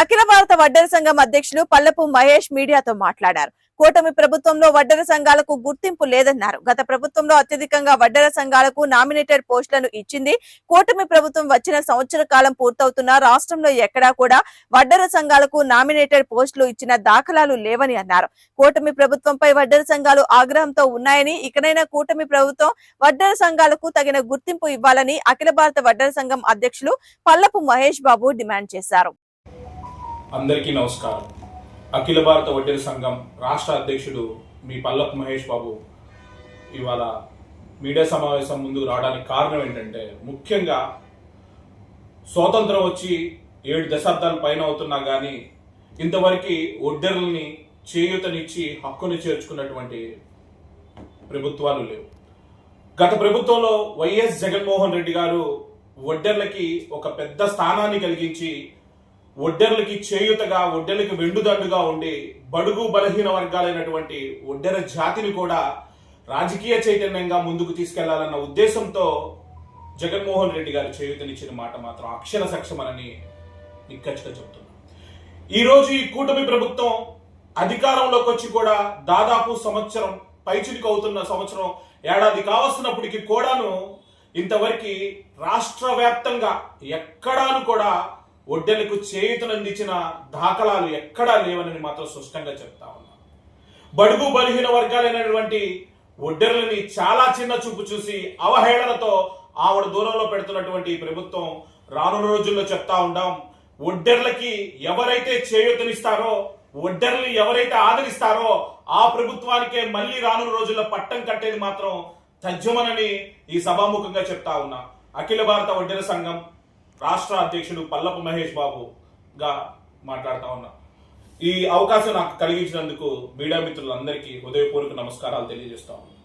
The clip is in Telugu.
అఖిల భారత వడ్డెర సంఘం అధ్యక్షులు పల్లపు మహేష్ మీడియాతో మాట్లాడారు. కూటమి ప్రభుత్వంలో వడ్డెర సంఘాలకు గుర్తింపు లేదన్నారు. గత ప్రభుత్వంలో అత్యధికంగా వడ్డెర సంఘాలకు నామినేటెడ్ పోస్టులను ఇచ్చింది కూటమి ప్రభుత్వం వచ్చిన సంవత్సర కాలం పూర్తవుతున్న రాష్ట్రంలో ఎక్కడా కూడా వడ్డెర సంఘాలకు నామినేటెడ్ పోస్టులు ఇచ్చిన దాఖలాలు లేవని అన్నారు. కూటమి ప్రభుత్వంపై వడ్డెర సంఘాలు ఆగ్రహంతో ఉన్నాయని ఇకనైనా కూటమి ప్రభుత్వం వడ్డెర సంఘాలకు తగిన గుర్తింపు ఇవ్వాలని అఖిల భారత వడ్డెర సంఘం అధ్యక్షులు పల్లపు మహేష్ బాబు డిమాండ్ చేశారు. అందరికీ నమస్కారం. అఖిల భారత వడ్డీల సంఘం రాష్ట్ర అధ్యక్షుడు మీ పల్లప్ మహేష్ బాబు ఇవాళ మీడియా సమావేశం ముందుకు రావడానికి కారణం ఏంటంటే ముఖ్యంగా స్వాతంత్రం వచ్చి ఏడు దశాబ్దాల పైన అవుతున్నా కానీ ఇంతవరకు ఒడ్డెర్లని చేయూతనిచ్చి హక్కుని చేర్చుకున్నటువంటి ప్రభుత్వాలు లేవు. గత ప్రభుత్వంలో వైఎస్ జగన్మోహన్ రెడ్డి గారు ఒడ్డెర్లకి ఒక పెద్ద స్థానాన్ని కలిగించి ఒడ్డెర్లకి చేయుతగా ఒడ్డెర్లకి వెండుదండుగా ఉండి బడుగు బలహీన వర్గాలైనటువంటి ఒడ్డెర జాతిని కూడా రాజకీయ చైతన్యంగా ముందుకు తీసుకెళ్ళాలన్న ఉద్దేశంతో జగన్మోహన్ రెడ్డి గారు చేయూతనిచ్చిన మాట మాత్రం అక్షర సక్షమనని నిక్కచ్చిగా చెప్తున్నా ఈరోజు ఈ కూటమి ప్రభుత్వం అధికారంలోకి వచ్చి కూడా దాదాపు సంవత్సరం పైచిడికి అవుతున్న సంవత్సరం ఏడాది కావస్తున్నప్పటికీ కూడాను ఇంతవరకు రాష్ట్ర వ్యాప్తంగా ఎక్కడాను కూడా ఒడ్డెలకు చేయుతనందించిన దాఖలాలు ఎక్కడా లేవనని మాత్రం స్పష్టంగా చెప్తా ఉన్నా. బడుగు బలహీన వర్గాలైనటువంటి ఒడ్డెర్లని చాలా చిన్న చూపు చూసి అవహేళనతో ఆవిడ దూరంలో పెడుతున్నటువంటి ఈ ప్రభుత్వం రానున్న రోజుల్లో చెప్తా ఉండాం ఒడ్డెర్లకి ఎవరైతే చేయూతనిస్తారో ఒడ్డెర్లు ఎవరైతే ఆదరిస్తారో ఆ ప్రభుత్వానికే మళ్ళీ రానున్న రోజుల్లో పట్టం కట్టేది మాత్రం తథ్యమనని ఈ సభాముఖంగా చెప్తా ఉన్నా. అఖిల భారత ఒడ్డెర సంఘం రాష్ట్ర అధ్యక్షుడు పల్లపు మహేష్ బాబుగా మాట్లాడుతా ఉన్నా. ఈ అవకాశం నాకు కలిగించినందుకు మీడియా మిత్రులందరికీ హృదయపూర్వక నమస్కారాలు తెలియజేస్తా ఉన్నాను